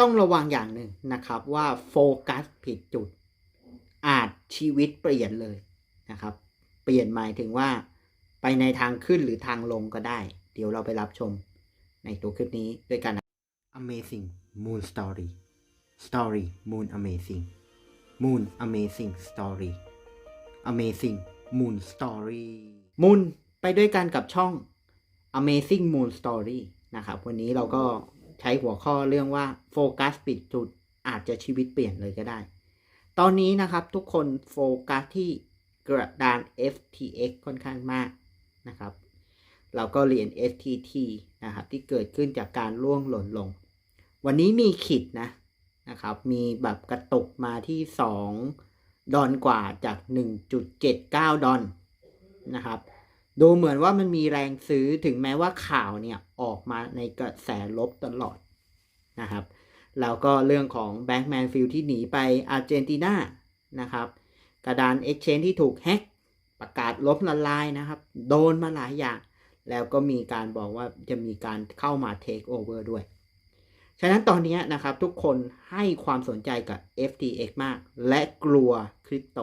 ต้องระวังอย่างหนึ่งนะครับว่าโฟกัสผิดจุด อาจชีวิตเปลี่ยนเลยนะครับ เปลี่ยนหมายถึงว่าไปในทางขึ้นหรือทางลงก็ได้ เดี๋ยวเราไปรับชมในตัวคลิปนี้ด้วยกันนะ Amazing Moon Story Story Moon Amazing Moon Amazing Story Amazing Moon Story Moon ไปด้วยกันกับช่อง Amazing Moon Story นะครับ วันนี้เราก็ใช้หัวข้อเรื่องว่าโฟกัสปิดจุดอาจจะชีวิตเปลี่ยนเลยก็ได้ ตอนนี้นะครับทุกคนโฟกัสที่กระดาน FTX ค่อนข้างมากนะครับ เราก็เรียน STT นะครับที่เกิดขึ้นจากการล่วงหล่นลง วันนี้มีขีดนะนะครับ มีแบบกระตุกมาที่ 2 ดอลกว่าจาก 1.79 ดอลนะครับ ดูเหมือนว่ามันมีแรงซื้อถึงแม้ว่าข่าวเนี่ยออกมาในกระแสลบตลอดนะครับ แล้วก็เรื่องของแบงค์แมนฟิลที่หนีไปอาร์เจนตินานะครับ กระดาน Exchange ที่ถูกแฮ็กประกาศลบละลายนะครับ โดนมาหลายอย่าง แล้วก็มีการบอกว่าจะมีการเข้ามา Take Over ด้วย ฉะนั้นตอนนี้นะครับทุกคนให้ความสนใจกับ FTX มาก และกลัวคริปโต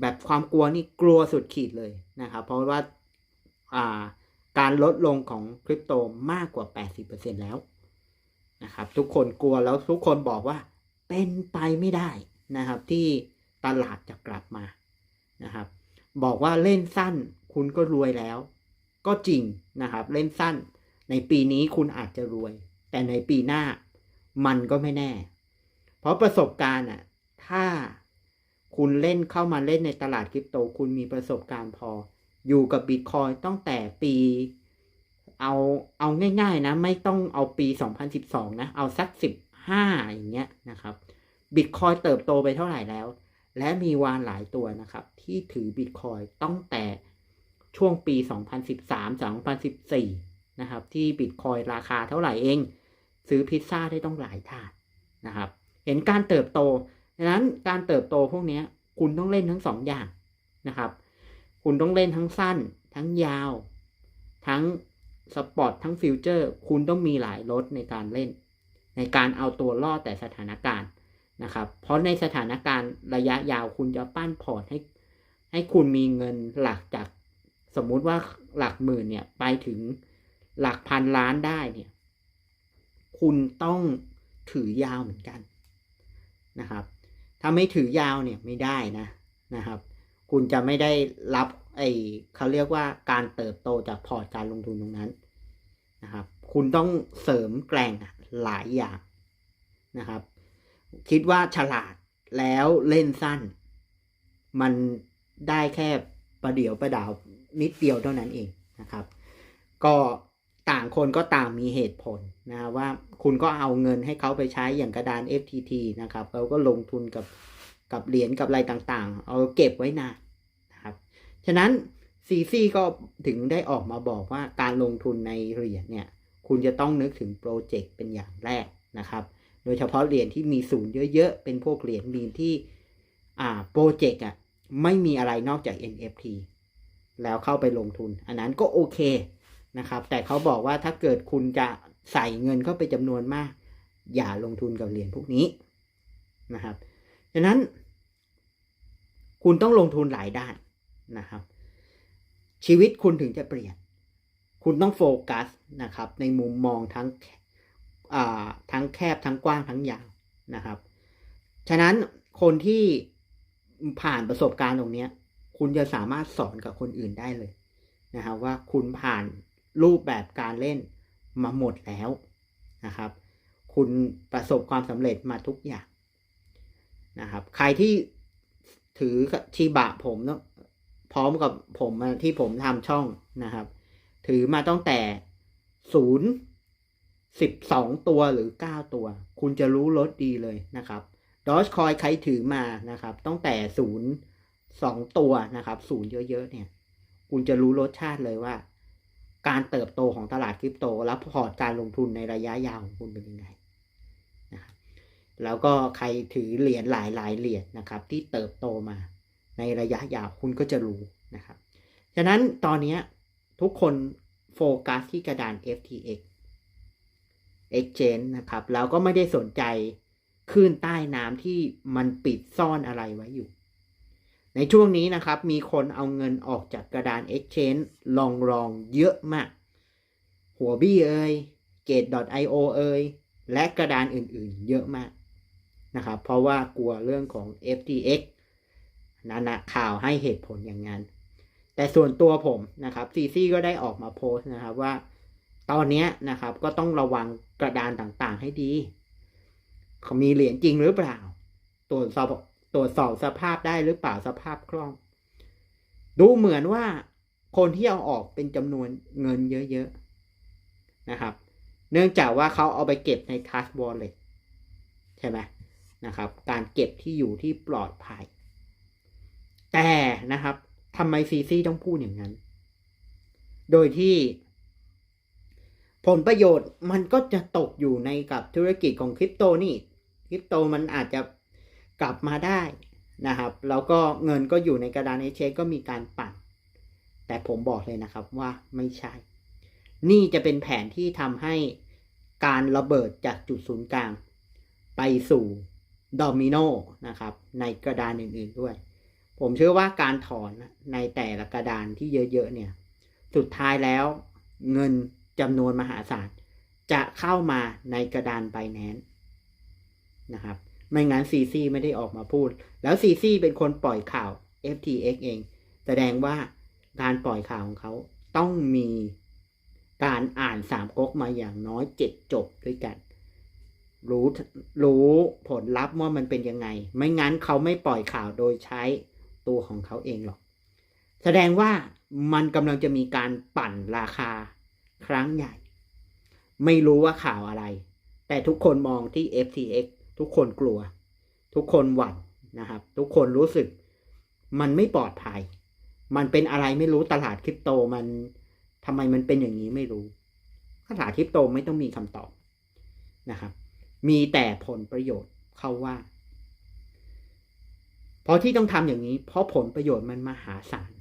แบบความกลัวนี่กลัวสุดขีดเลยนะครับ เพราะว่าอ่าการลดลงของคริปโตมากกว่า 80%แล้วนะครับ ทุกคนกลัวแล้วทุกคนบอกว่าเป็นไปไม่ได้นะครับ ที่ตลาดจะกลับมานะครับ บอกว่าเล่นสั้นคุณก็รวยแล้ว ก็จริงนะครับ เล่นสั้น ในปีนี้คุณอาจจะรวย แต่ในปีหน้ามันก็ไม่แน่ เพราะประสบการณ์อะถ้า คุณเล่นเข้ามาเล่นในตลาดคริปโต คุณมีประสบการณ์พอ อยู่กับบิตคอยตั้งแต่ปี เอาเอาง่าย ๆ นะ ไม่ต้องเอาปี 2012 นะ เอาสัก 15 อย่างเงี้ยนะครับบิตคอยเติบโตไปเท่าไหร่แล้ว และมีวานหลายตัวนะครับ ที่ถือบิตคอยตั้งแต่ช่วงปี 2013-2014 นะครับ ที่บิตคอยราคาเท่าไหร่เอง ซื้อพิซซ่าได้ต้องหลายถาดนะครับ เห็นการเติบโต ดังนั้นการเติบโตพวกนี้คุณต้องเล่นทั้งสองอย่างนะครับ คุณต้องเล่นทั้งสั้น ทั้งยาว ทั้งสปอร์ตทั้งฟิวเจอร์คุณต้องมีหลายรถในการเล่น ในการเอาตัวรอดแต่สถานการณ์นะครับ เพราะในสถานการณ์ระยะยาวคุณจะปั้นพอร์ตให้ ให้คุณมีเงินหลักจากสมมุติว่าหลักหมื่นเนี่ยไปถึงหลักพันล้านได้เนี่ย คุณต้องถือยาวเหมือนกันนะครับ ถ้าไม่ถือยาวเนี่ยไม่ได้นะนะครับ คุณจะไม่ได้รับไอเขาเรียกว่าการเติบโตจากพอร์ตการลงทุนตรงนั้นนะครับ คุณต้องเสริมแกร่งหลายอย่างนะครับ คิดว่าฉลาดแล้วเล่นสั้น มันได้แค่ประเดี๋ยวประดาวนิดเดียวเท่านั้นเองนะครับ ก็ต่างคนก็ต่างมีเหตุผล นะว่าคุณก็เอาเงินให้เขาไปใช้อย่างกระดาน FTT นะครับเขาก็ลงทุนกับกับเหรียญกับอะไรต่างๆ เอาเก็บไว้นานนะครับฉะนั้นซีซีก็ถึงได้ออกมาบอกว่าการลงทุนในเหรียญเนี่ยคุณจะต้องนึกถึงโปรเจกต์เป็นอย่างแรกนะครับโดยเฉพาะเหรียญที่มีศูนย์เยอะๆ เป็นพวกเหรียญมีนที่อ่าโปรเจกต์อะไม่มีอะไรนอกจาก NFT แล้วเข้าไปลงทุน อันนั้นก็โอเคนะครับ แต่เขาบอกว่าถ้าเกิดคุณจะ ใส่เงินเข้าไปจำนวนมาก อย่าลงทุนกับเหรียญพวกนี้นะครับฉะนั้น คุณต้องลงทุนหลายด้านนะครับ ชีวิตคุณถึงจะเปลี่ยน คุณต้องโฟกัสนะครับ ในมุมมองทั้งทั้งแคบทั้งกว้างทั้งยาวนะครับ ฉะนั้นคนที่ผ่านประสบการณ์ตรงนี้คุณจะสามารถสอนกับคนอื่นได้เลยนะครับว่าคุณผ่านรูปแบบการเล่น มาหมดแล้วนะครับ คุณประสบความสำเร็จมาทุกอย่างนะครับ ใครที่ถือชีบะผมเนาะพร้อมกับผมที่ผมทำช่องนะครับ ถือมาตั้งแต่ศูนย์สิบสองตัวหรือเก้าตัว คุณจะรู้รถดีเลยนะครับดอชคอยใครถือมานะครับตั้งแต่ศูนย์สองตัวนะครับศูนย์เยอะๆเนี่ย คุณจะรู้รสชาติเลยว่า การเติบโตของตลาดคริปโต และพอร์ตการลงทุนในระยะยาวของคุณเป็นยังไงนะครับแล้วก็ใครถือเหรียญหลายๆเหรียญนะครับ ที่เติบโตมาในระยะยาวคุณก็จะรู้นะครับฉะนั้นตอนนี้ทุกคนโฟกัสที่กระดาน FTX Exchange นะครับแล้วก็ไม่ได้สนใจคลื่นใต้น้ำที่มันปิดซ่อนอะไรไว้อยู่ ในช่วงนี้นะครับ มีคนเอาเงินออกจากกระดาน Exchange ลองรองเยอะมาก หัวบี้เอ่ย Gate.io เอ่ย และกระดานอื่นๆ เยอะมากนะครับ เพราะว่ากลัวเรื่องของ FTX นั่นนะข่าวให้เหตุผลอย่างนั้น แต่ส่วนตัวผมนะครับซีซี่ก็ได้ออกมาโพสต์นะครับว่า ตอนนี้นะครับก็ต้องระวังกระดานต่างๆให้ดี เขามีเหรียญจริงหรือเปล่า ตรวจสอบ ตรวจสอบสภาพได้หรือเปล่าสภาพคล่อง ดูเหมือนว่าคนที่เอาออกเป็นจำนวนเงินเยอะๆนะครับ เนื่องจากว่าเขาเอาไปเก็บใน Trust Wallet ใช่ไหมนะครับ การเก็บที่อยู่ที่ปลอดภัย แต่นะครับทำไมซีซีต้องพูดอย่างนั้น โดยที่ ผลประโยชน์มันก็จะตกอยู่ในกับธุรกิจของคริปโตนี่คริปโตมันอาจจะ กลับมาได้นะครับแล้วก็เงินก็อยู่ในกระดานเอเชก็มีการปั่น แต่ผมบอกเลยนะครับว่าไม่ใช่ นี่จะเป็นแผนที่ทำให้การระเบิดจากจุดศูนย์กลาง ไปสู่โดมิโนนะครับในกระดานอื่นๆด้วย ผมเชื่อว่าการถอนในแต่ละกระดานที่เยอะๆเนี่ยสุดท้ายแล้วเงินจำนวนมหาศาลจะเข้ามาในกระดานไบแนนนะครับ ไม่งั้นซีซีไม่ได้ออกมาพูด แล้วซีซีเป็นคนปล่อยข่าว FTX เอง แสดงว่าการปล่อยข่าวของเขาต้องมีการอ่านสามก๊กมาอย่างน้อยเจ็ดจบด้วยกัน รู้รู้ผลลัพธ์ว่ามันเป็นยังไง ไม่งั้นเขาไม่ปล่อยข่าวโดยใช้ตัวของเขาเองหรอก แสดงว่ามันกำลังจะมีการปั่นราคาครั้งใหญ่ ไม่รู้ว่าข่าวอะไร แต่ทุกคนมองที่ FTX ทุกคนกลัว ทุกคนหวั่นนะครับ ทุกคนรู้สึกมันไม่ปลอดภัย มันเป็นอะไรไม่รู้ตลาดคริปโตมันทำไมมันเป็นอย่างนี้ไม่รู้ตลาดคริปโตไม่ต้องมีคำตอบนะครับ มีแต่ผลประโยชน์เข้าว่า เพราะที่ต้องทำอย่างนี้ เพราะผลประโยชน์มันมหาศาล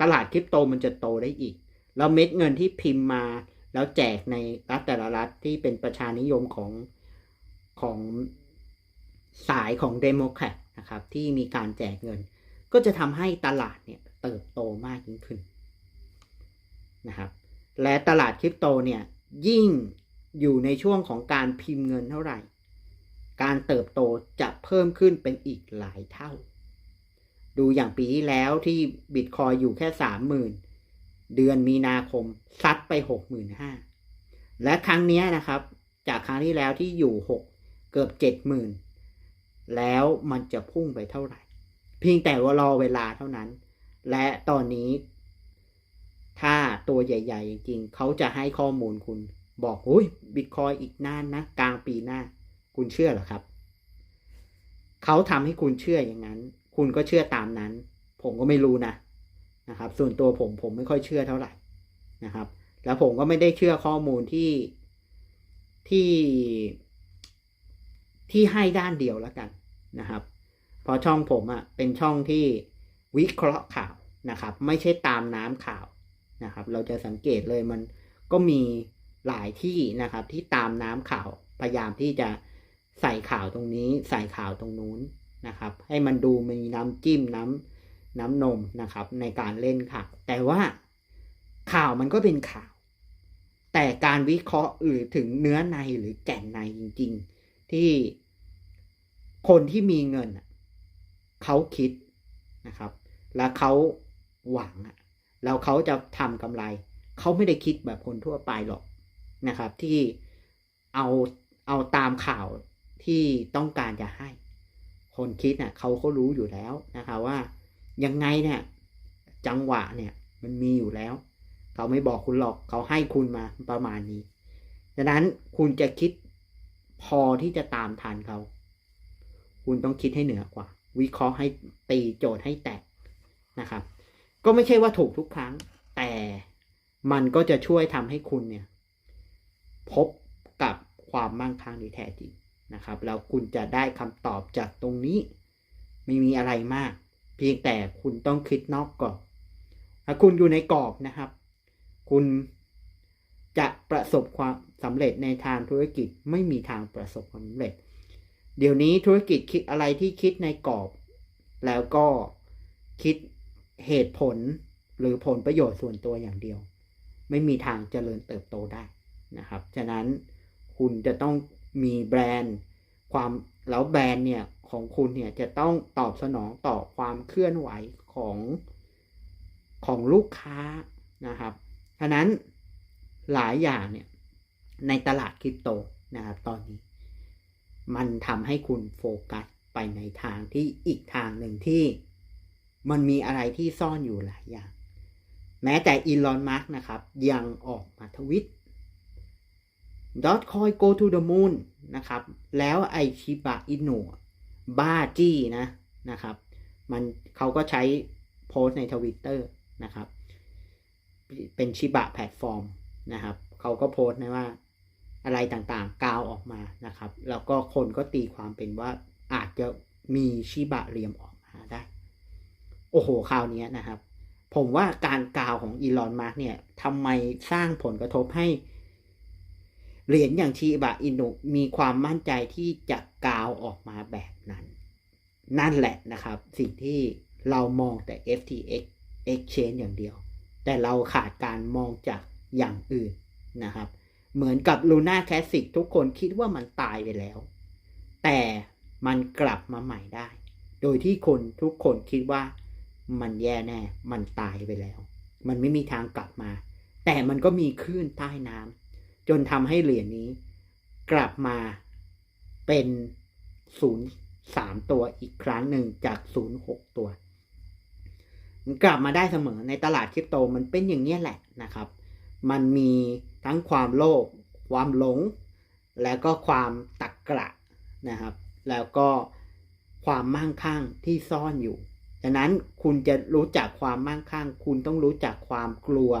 ตลาดคริปโตมันจะโตได้อีก แล้วเม็ดเงินที่พิมพ์มา แล้วแจกในรัฐแต่ละรัฐที่เป็นประชานิยมของ ของสายของเดโมแครตนะครับที่มีการแจกเงิน ก็จะทำให้ตลาดเนี่ยเติบโตมากยิ่งขึ้นนะครับและตลาดคริปโตเนี่ยยิ่งอยู่ในช่วงของการพิมพ์เงินเท่าไหร่ การเติบโตจะเพิ่มขึ้นเป็นอีกหลายเท่า ดูอย่างปีที่แล้วที่บิตคอยอยู่แค่สามหมื่นเดือนมีนาคมซัดไปหกหมื่นห้าและครั้งนี้นะครับ จากครั้งที่แล้วที่อยู่หก เกือบเจ็ดหมื่นแล้วมันจะพุ่งไปเท่าไหร่ เพียงแต่ว่ารอเวลาเท่านั้น และตอนนี้ ถ้าตัวใหญ่ ๆ จริงๆเขาจะให้ข้อมูลคุณ บอกอุ้ยบิตคอยอีกนานนะ กลางปีหน้า คุณเชื่อหรอครับ เขาทำให้คุณเชื่ออย่างนั้น คุณก็เชื่อตามนั้น ผมก็ไม่รู้นะนะครับ ส่วนตัวผมผมไม่ค่อยเชื่อเท่าไหร่นะครับ แล้วผมก็ไม่ได้เชื่อข้อมูลที่ที่ ที่ให้ด้านเดียวแล้วกันนะครับเพราะช่องผมอะ่ะเป็นช่องที่วิเคราะห์ข่าวนะครับ ไม่ใช่ตามน้ำข่าวนะครับ เราจะสังเกตเลยมันก็มีหลายที่นะครับที่ตามน้ำข่าวพยายามที่จะใส่ข่าวตรงนี้ ใส่ข่าวตรงนู้นนะครับ ให้มันดูมีน้ำจิ้มน้ำน้ำนมนะครับ ในการเล่นข่าวแต่ว่าข่าวมันก็เป็นข่าว แต่การวิเคราะห์หรือถึงเนื้อในหรือแก่นในจริง ๆ ที่ คนที่มีเงินเขาคิดนะครับ แล้วเขาหวังแล้วเขาจะทำกำไร เขาไม่ได้คิดแบบคนทั่วไปหรอกนะครับ ที่เอาเอาตามข่าวที่ต้องการจะให้ คนคิดเนะ่ะเขาก็รู้อยู่แล้วนะคะว่ายังไงเนี่ยจังหวะเนี่ยมันมีอยู่แล้ว เขาไม่บอกคุณหรอกเขาให้คุณมาประมาณนี้ดังนั้นคุณจะคิดพอที่จะตามทันเขา คุณต้องคิดให้เหนือกว่า วิเคราะห์ให้ตีโจทย์ให้แตกนะครับ ก็ไม่ใช่ว่าถูกทุกครั้ง แต่มันก็จะช่วยทำให้คุณเนี่ย พบกับความมั่งคั่งที่แท้จริงนะครับ แล้วคุณจะได้คำตอบจากตรงนี้ ไม่มีอะไรมาก เพียงแต่คุณต้องคิดนอกกรอบถ้าคุณอยู่ในกรอบนะครับ คุณจะประสบความสำเร็จในทางธุรกิจไม่มีทางประสบความสำเร็จ เดี๋ยวนี้ธุรกิจคิดอะไรที่คิดในกรอบ แล้วก็คิดเหตุผลหรือผลประโยชน์ส่วนตัวอย่างเดียว ไม่มีทางเจริญเติบโตได้นะครับ ฉะนั้นคุณจะต้องมีแบรนด์ความแล้วแบรนด์เนี่ยของคุณเนี่ยจะต้องตอบสนองต่อความเคลื่อนไหวของของลูกค้านะครับฉะนั้นหลายอย่างเนี่ยในตลาดคริปโตนะครับตอนนี้ มันทำให้คุณโฟกัสไปในทางที่อีกทางหนึ่งที่มันมีอะไรที่ซ่อนอยู่หลายอย่าง แม้แต่อีลอนมัสนะครับ ยังออกมาทวิต Dogecoin go to the moon นะครับ แล้วไอชิบะอินุบ้าจี้นะนะครับ มันเขาก็ใช้โพสต์ในทวิตเตอร์นะครับ เป็นชิบะแพลตฟอร์มนะครับ เขาก็โพสต์นะว่า อะไรต่างๆ กาวออกมานะครับ แล้วก็คนก็ตีความเป็นว่าอาจจะมีชิบะเรียมออกมาได้ โอ้โหคราวนี้นะครับ ผมว่าการกาวของอีลอนมาร์กเนี่ยทำไมสร้างผลกระทบให้เหรียญอย่างชีบะอินุมีความมั่นใจที่จะกาวออกมาแบบนั้น นั่นแหละนะครับ สิ่งที่เรามองแต่ FTX Exchange อย่างเดียว แต่เราขาดการมองจากอย่างอื่นนะครับ เหมือนกับ Luna Classic ทุกคนคิดว่ามันตายไปแล้ว แต่มันกลับมาใหม่ได้ โดยที่คนทุกคนคิดว่ามันแย่แน่ มันตายไปแล้ว มันไม่มีทางกลับมา แต่มันก็มีคลื่นใต้น้ำจนทำให้เหรียญนี้ กลับมาเป็นศูนย์สามตัวอีกครั้งหนึ่งจากศูนย์หกตัว มันกลับมาได้เสมอในตลาดคริปโตมันเป็นอย่างนี้แหละนะครับ มันมีทั้งความโลภความหลง แล้วก็ความตักกระนะครับ แล้วก็ความมั่งคั่งที่ซ่อนอยู่ดังนั้นคุณจะรู้จักความมั่งคั่ง คุณต้องรู้จักความกลัว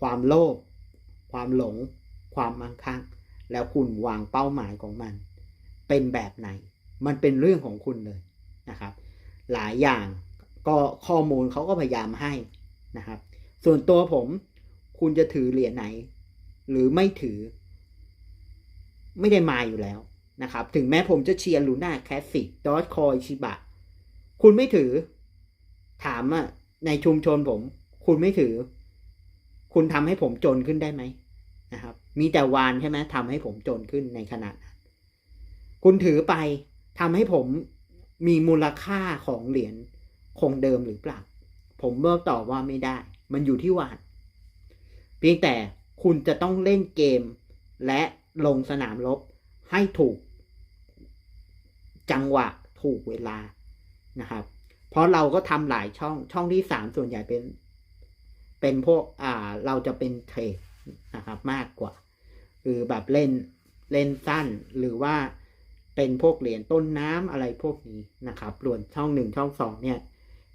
ความโลภความหลง ความมั่งคั่ง แล้วคุณวางเป้าหมายของมัน เป็นแบบไหน มันเป็นเรื่องของคุณเลยนะครับ หลายอย่างก็ข้อมูลเขาก็พยายามให้นะครับ ส่วนตัวผม คุณจะถือเหรียญไหน หรือไม่ถือ ไม่ได้มาอยู่แล้วนะครับ ถึงแม้ผมจะเชียร์ลูน่าแคสสิกดอทคอยชิบะ คุณไม่ถือ ถามอะในชุมชนผม คุณไม่ถือ คุณทำให้ผมจนขึ้นได้ไหมนะครับ มีแต่วานใช่ไหมทำให้ผมจนขึ้นในขณะนั้นคุณถือไปทำให้ผมมีมูลค่าของเหรียญคงเดิมหรือเปล่า ผมเมื่อตอบว่าไม่ได้ มันอยู่ที่วาน เพียงแต่คุณจะต้องเล่นเกม และลงสนามรบให้ถูก จังหวะถูกเวลานะครับ เพราะเราก็ทำหลายช่องช่องที่สามส่วนใหญ่เป็น เป็นพวกอ่าเราจะเป็นเทรดนะครับมากกว่าคือแบบเล่นเล่นสั้นหรือว่าเป็นพวกเหรียญต้นน้ำอะไรพวกนี้นะครับส่วนช่องหนึ่งช่องสองเนี่ย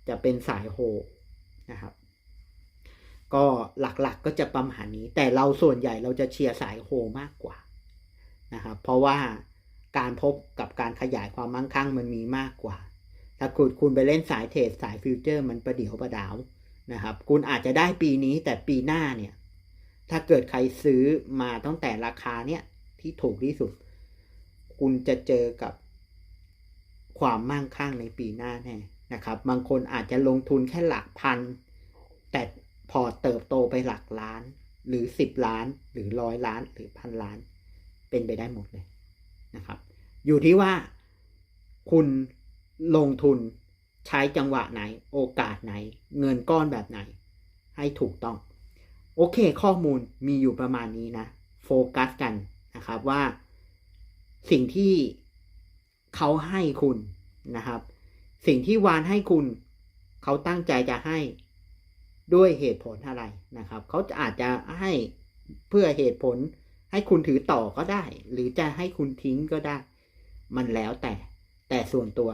จะเป็นสายโฮนะครับ ก็หลักๆกก็จะประมาณนี้ แต่เราส่วนใหญ่เราจะเชียร์สายโฮมากกว่านะครับเพราะว่าการพบกับการขยายความมั่งคั่งมันมีมากกว่า ถ้าคุณคุณไปเล่นสายเทรดสายฟิวเจอร์มันประเดี๋ยวประดาวนะครับ คุณอาจจะได้ปีนี้แต่ปีหน้าเนี่ย ถ้าเกิดใครซื้อมาตั้งแต่ราคาเนี่ยที่ถูกที่สุด คุณจะเจอกับความมั่งคั่งในปีหน้าแน่นะครับ บางคนอาจจะลงทุนแค่หลักพัน แต่ พอเติบโตไปหลักล้าน หรือสิบล้าน หรือร้อยล้าน หรือพันล้าน เป็นไปได้หมดเลยนะครับ อยู่ที่ว่าคุณลงทุนใช้จังหวะไหน โอกาสไหน เงินก้อนแบบไหน ให้ถูกต้อง โอเค ข้อมูลมีอยู่ประมาณนี้นะ โฟกัสกันนะครับว่าสิ่งที่เขาให้คุณนะครับ สิ่งที่วานให้คุณ เขาตั้งใจจะให้ ด้วยเหตุผลอะไรนะครับ เขาจะอาจจะให้เพื่อเหตุผลให้คุณถือต่อก็ได้ หรือจะให้คุณทิ้งก็ได้ มันแล้วแต่ แต่ส่วนตัว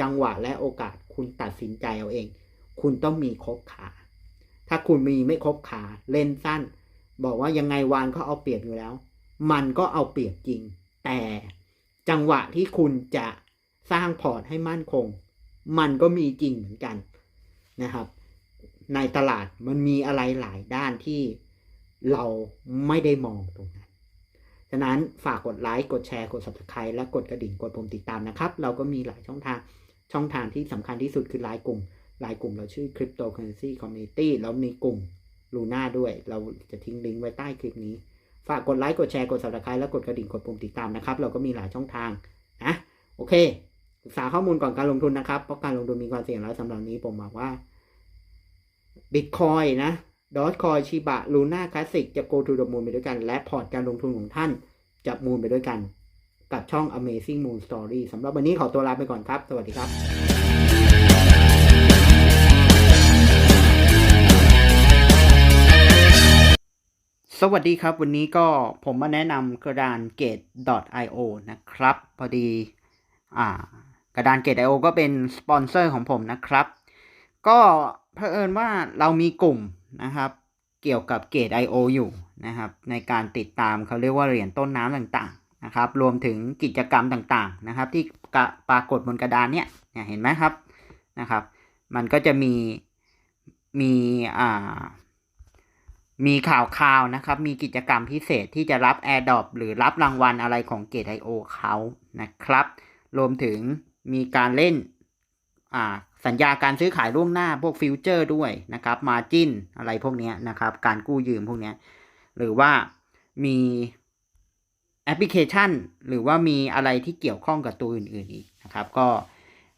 จังหวะและโอกาสคุณตัดสินใจเอาเอง คุณต้องมีครบขา ถ้าคุณมีไม่ครบขาเล่นสั้น บอกว่ายังไงวานเขาเอาเปรียบอยู่แล้ว มันก็เอาเปรียบจริง แต่จังหวะที่คุณจะสร้างพอร์ตให้มั่นคง มันก็มีจริงเหมือนกันนะครับ ในตลาดมันมีอะไรหลายด้านที่เราไม่ได้มองตรงนั้น ฉะนั้นฝากกดไลค์ กดแชร์ กด subscribe และกดกระดิ่ง กดปุ่มติดตามนะครับ เราก็มีหลายช่องทาง ช่องทางที่สำคัญที่สุดคือไลน์กลุ่ม ไลน์กลุ่มเราชื่อ Cryptocurrency Community แล้วมีกลุ่มลูน่าด้วย เราจะทิ้งลิงก์ไว้ใต้คลิปนี้ ฝากกดไลค์ กดแชร์ กด subscribe และกดกระดิ่ง กดปุ่มติดตามนะครับ เราก็มีหลายช่องทางนะ โอเค ศึกษาข้อมูลก่อนการลงทุนนะครับ เพราะการลงทุนมีความเสี่ยงแล้วสำหรับนี้ผมบอกว่า Bitcoin นะ Dogecoin ชิบะ Luna Classic จะ go to the moon ไปด้วยกัน และพอร์ตการลงทุนของท่านจะมูนไปด้วยกัน กับช่อง Amazing Moon Story สำหรับวันนี้ขอตัวลาไปก่อนครับ สวัสดีครับสวัสดีครับ วันนี้ก็ผมมาแนะนำกระดาน Gate.io นะครับ พอดีอ่ากระดาน Gate.io ก็เป็นสปอนเซอร์ของผมนะครับ ก็ เผอิญว่าเรามีกลุ่มนะครับ เกี่ยวกับ Gate.io อยู่นะครับ ในการติดตามเขาเรียกว่าเหรียญต้นน้ำต่างๆนะครับ รวมถึงกิจกรรมต่างๆนะครับ ที่ปรากฏบนกระดานเนี่ยเห็นไหมครับนะครับ มันก็จะมีมีอ่ามีข่าวข่าวนะครับ มีกิจกรรมพิเศษที่จะรับ AirDrop หรือรับรางวัลอะไรของ Gate.io เขานะครับ รวมถึงมีการเล่นอ่า สัญญาการซื้อขายล่วงหน้าพวกฟิวเจอร์ด้วยนะครับมาจินอะไรพวกนี้นะครับ การกู้ยืมพวกนี้หรือว่ามีแอปพลิเคชัน หรือว่ามีอะไรที่เกี่ยวข้องกับตัวอื่นๆอีกนะครับ ก็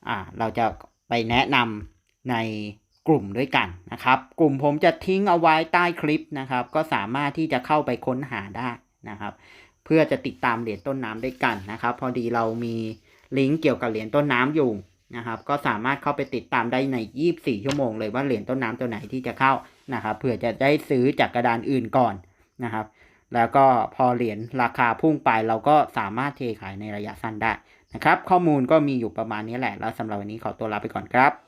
อ่าเราจะไปแนะนำในกลุ่มด้วยกันนะครับ กลุ่มผมจะทิ้งเอาไว้ใต้คลิปนะครับ ก็สามารถที่จะเข้าไปค้นหาได้นะครับ เพื่อจะติดตามเหรียญต้นน้ำด้วยกันนะครับ พอดีเรามีลิงก์เกี่ยวกับเหรียญต้นน้ำอยู่ นะครับ ก็สามารถเข้าไปติดตามได้ใน 24 ชั่วโมงเลยว่าเหรียญต้นน้ำตัวไหนที่จะเข้านะครับเผื่อจะได้ซื้อจากกระดานอื่นก่อนนะครับ แล้วก็พอเหรียญราคาพุ่งไปเราก็สามารถเทขายในระยะสั้นได้นะครับ ข้อมูลก็มีอยู่ประมาณนี้แหละแล้วสำหรับวันนี้ขอตัวลาไปก่อนครับ